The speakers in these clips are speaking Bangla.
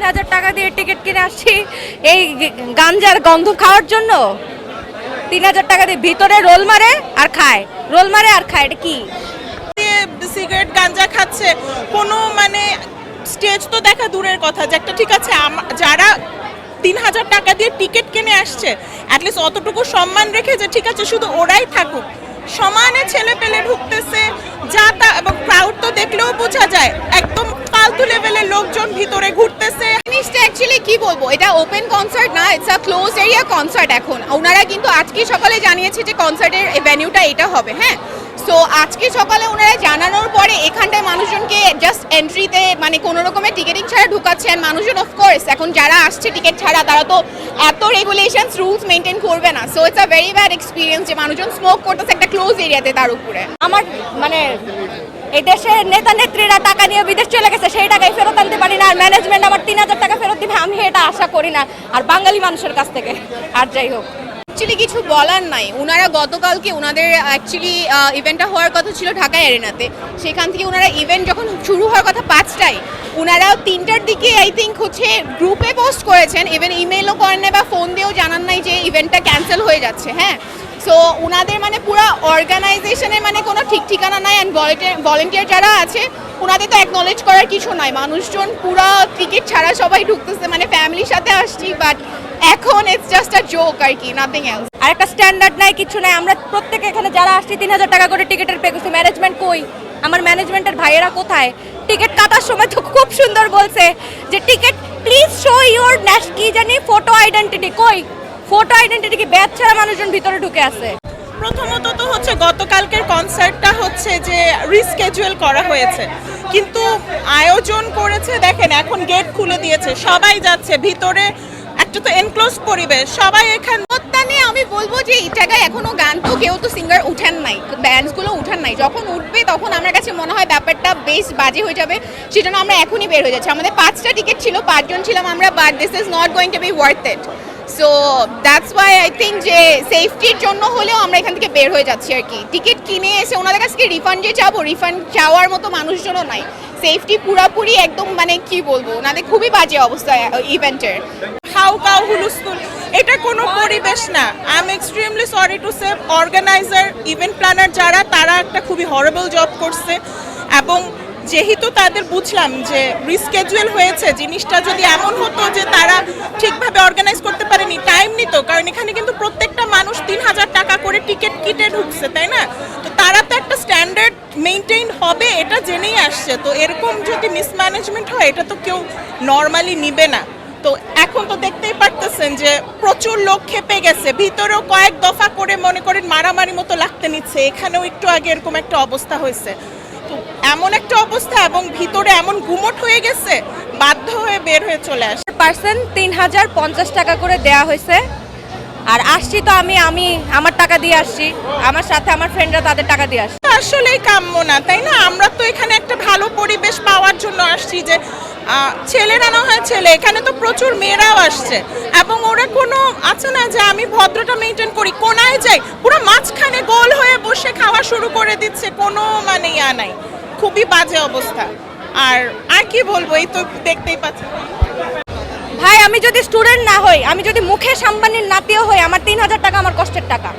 তিন হাজার টাকা দিয়ে টিকিট কিনে আসছি এই গাঞ্জার গন্ধ খাওয়ার জন্য। তিন হাজার টাকা দিয়ে ভিতরে রোল মারে আর খায়। রোল মারে আর খায়, এটা কি? সিগারেট, গাঞ্জা খাচ্ছে। কোনো মানে স্টেজ তো দেখা দূরের কথা যে একটা ঠিক আছে যারা তিন হাজার টাকা দিয়ে টিকিট কিনে আসছে অ্যাটলিস্ট অতটুকু সম্মান রেখে যে ঠিক আছে, শুধু ওরাই থাকুক। সমানে ছেলে পেলে ঢুকতেছে, যা তা এবং ক্রাউড তো দেখলেও বোঝা যায় একদম কি বলব? এটা ওপেন কনসার্ট না it's a close area concert এখন। ওনারা কিন্তু আজকে সকালে জানিয়েছে যে কনসার্টের ভেন্যুটা এটা হবে হ্যাঁ? সো আজকে সকালে ওনারা জানানোর পরে এখানটায় মানুষজনকে জাস্ট এন্ট্রিতে মানে কোনো রকমের টিকিটিং ছাড়া ঢুকাচ্ছেন। মানুষজন অফকোর্স এখন যারা আসছে টিকিট ছাড়া, তারা তো এত রেগুলেশনস রুলস মেনটেন করবে না। So it's a very bad experience যে মানুষজন স্মোক করতেছে একটা ক্লোজ এরিয়াতে তার উপরে। আমার মানে এই দেশের নেতা নেত্রীরা টাকা নিয়ে বিদেশ চলে গেছে, সেই টাকাই ফেরত আনতে পারি না। আর ম্যানেজমেন্ট আমার তিন হাজার টাকা ফেরত দিবে, আমি এটা আশা করি না। আর বাঙালি মানুষের কাছ থেকে। আর যাই হোক। অ্যাকচুয়ালি কিছু বলার নাই। ওনারা গতকালকে ওনাদের অ্যাকচুয়ালি ইভেন্টটা হওয়ার কথা ছিল ঢাকা এরিনাতে সেখান থেকে ওনারা ইভেন্ট যখন শুরু হওয়ার কথা পাঁচটায় ওনারা তিনটার দিকে আই থিঙ্ক হচ্ছে গ্রুপে পোস্ট করেছেন। ইভেন ইমেলও করেন বা ফোন দিয়েও জানান নাই যে ইভেন্টটা ক্যান্সেল হয়ে যাচ্ছে হ্যাঁ? সো ওনাদের মানে পুরো অর্গানাইজেশনের মানে কোনো ঠিক ঠিকানা নাই অ্যান্ড ভলেন্টিয়ার যারা আছে ওনাদের তো অ্যাকনলেজ করার কিছু নাই। মানুষজন পুরো টিকিট ছাড়া সবাই ঢুকতেছে মানে ফ্যামিলির সাথে আসছি বাট এখন ইটস জাস্ট আ জোক আর কি নাথিং এলস আর একটা স্ট্যান্ডার্ড নাই, কিছু নাই। আমরা প্রত্যেকে এখানে যারা আসছি, তিন হাজার টাকা করে টিকিটের পে করছি। ম্যানেজমেন্ট কই? আমার ম্যানেজমেন্টের ভাইয়েরা কোথায়? টিকিট কাটার সময় তো খুব সুন্দর বলছে যে, টিকিট প্লিজ শো ইউর ন্যাশ কি জানি ফটো আইডেন্টিটি কই? ফটো আইডেন্টিটি কি ব্যাচ ছাড়া মানুষজন ভিতরে ঢুকে আছে? প্রথমত তো হচ্ছে গতকালকের কনসার্টটা হচ্ছে যে রিস্কেজুয়াল করা হয়েছে। কিন্তু আয়োজন করেছে দেখেন এখন গেট খুলে দিয়েছে সবাই যাচ্ছে ভিতরে একটা তো এনক্লোজ পরিবেশ সবাই এখানে প্রত্যানে আমি বলব যে এই জায়গায় এখনও গান তো কেউ তো সিঙ্গার উঠান নাই ব্যান্ডসগুলো উঠান নাই। যখন উঠবে তখন আমার কাছে মনে হয় ব্যাপারটা বেশ বাজে হয়ে যাবে সেজন্য আমরা এখনই বের হয়ে যাচ্ছি। আমাদের পাঁচটা টিকিট ছিল পাঁচজন ছিলাম আমরা but this is not going to be worth it so that's why I think যে সেফটির জন্য হলেও আমরা এখান থেকে বের হয়ে যাচ্ছি আর কি। টিকিট কিনে এসে ওনাদের কাছ থেকে রিফান্ড যে যাব রিফান্ড চাওয়ার মতো মানুষজনও নাই। সেফটি পুরাপুরি একদম মানে কি বলব, ওনাদের খুবই বাজে অবস্থা ইভেন্টের হাউ কাউ হুলুস্থুল। এটা কোনো পরিবেশ না। I am extremely sorry to say organiser event planner যারা, তারা একটা খুবই হরেবল জব করছে। এবং যেহেতু তাদের বুঝলাম যে রিস্কেজুয়াল হয়েছে, জিনিসটা যদি এমন হতো যে তারা ঠিকভাবে অর্গানাইজ করতে নিত কারণ এখানে কিন্তু প্রত্যেকটা মানুষ তিন হাজার টাকা করে টিকিট কিটে ঢুকছে, তাই না? তো তারা তো একটা স্ট্যান্ডার্ড মেনটেন হবে, এটা জেনেই আসছে। তো এরকম যদি মিসম্যানেজমেন্ট হয়, এটা তো কেউ নর্মালি নিবে না। তো এখন তো দেখতেই পারতেছেন যে প্রচুর লোক খেপে গেছে। ভিতরেও কয়েক দফা করে মনে করেন মারামারি মতো লাগতে নিচ্ছে। এখানেও একটু আগে এরকম একটা অবস্থা হয়েছে। তো এমন একটা অবস্থা এবং ভিতরে এমন গুমট হয়ে গেছে, বাধ্য হয়ে বের হয়ে চলে আসে পার্সেন্ট তিন হাজার পঞ্চাশ টাকা করে দেয়া হয়েছে। আর আসছি তো আমি আমি আমার টাকা দিয়ে আসছি। আমার সাথে আমার ফ্রেন্ডরা তাদের টাকা দিয়ে আসছে। আসলেই কাম্য না, তাই না? আমরা তো এখানে একটা ভালো পরিবেশ পাওয়ার জন্য আসছি যে ছেলেরা না হয় ছেলে, এখানে তো প্রচুর মেয়েরাও আসছে। এবং ওরা কোনো আছে না যে আমি ভদ্রতা মেনটেন করি, কোনায় যাই, পুরো মাঝখানে গোল হয়ে বসে খাওয়া শুরু করে দিচ্ছে, কোনো মানে ইয়া নাই। খুবই বাজে অবস্থা। আর আর কি বলব, এই তো দেখতেই পাচ্ছি ভাই, আমি যদি স্টুডেন্ট না হই, আমি যদি মুখে সাম্বানির নাতিও হই, আমার তিন হাজার টাকা আমার কষ্টের টাকা।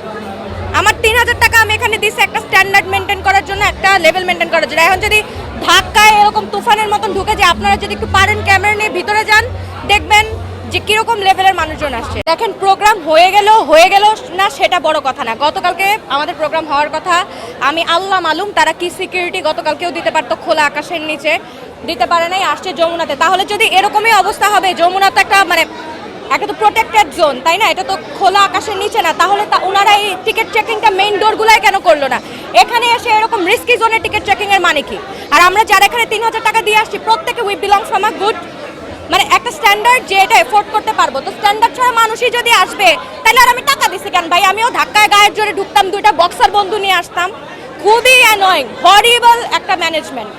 আমার তিন হাজার টাকা আমি এখানে দিচ্ছি একটা স্ট্যান্ডার্ড মেনটেন করার জন্য, একটা লেভেল মেনটেন করার জন্য। এখন যদি ধাক্কায় এরকম তুফানের মতন ঢুকে যে আপনারা যদি একটু পারেন ক্যামেরা নিয়ে ভিতরে যান, দেখবেন যে কীরকম লেভেলের মানুষজন আসছে। দেখেন প্রোগ্রাম হয়ে গেল হয়ে গেল না, সেটা বড় কথা না। গতকালকে আমাদের প্রোগ্রাম হওয়ার কথা। আমি আল্লাহ মালুম তারা কি সিকিউরিটি গতকালকেও দিতে পারতো খোলা আকাশের নিচে। দিতে পারে নাই, আসছে যমুনাতে। তাহলে যদি এরকমই অবস্থা হবে, যমুনা তো একটা মানে একটা তো প্রোটেক্টেড জোন তাই না? এটা তো খোলা আকাশের নিচে না। তাহলে তা ওনারা এই টিকিট চেকিংটা মেইন ডোরগুলাই কেন করল না? এখানে এসে এরকম রিস্কি জোনের টিকিট চেকিং এর মানে কি? আর আমরা যারা এখানে তিন হাজার টাকা দিয়ে আসছি, প্রত্যেকে we belong from a good মানে একটা স্ট্যান্ডার্ড যে এটা এফোর্ড করতে পারব। তো স্ট্যান্ডার্ড ছাড়া মানুষই যদি আসবে, তাহলে আর আমি টাকা দিছি কেন? ভাই, আমিও ধাক্কায় গায়ের জোরে ঢুকতাম, দুইটা বক্সার বন্ধু নিয়ে আসতাম। খুবই অ্যানয়িং হরিবল একটা ম্যানেজমেন্ট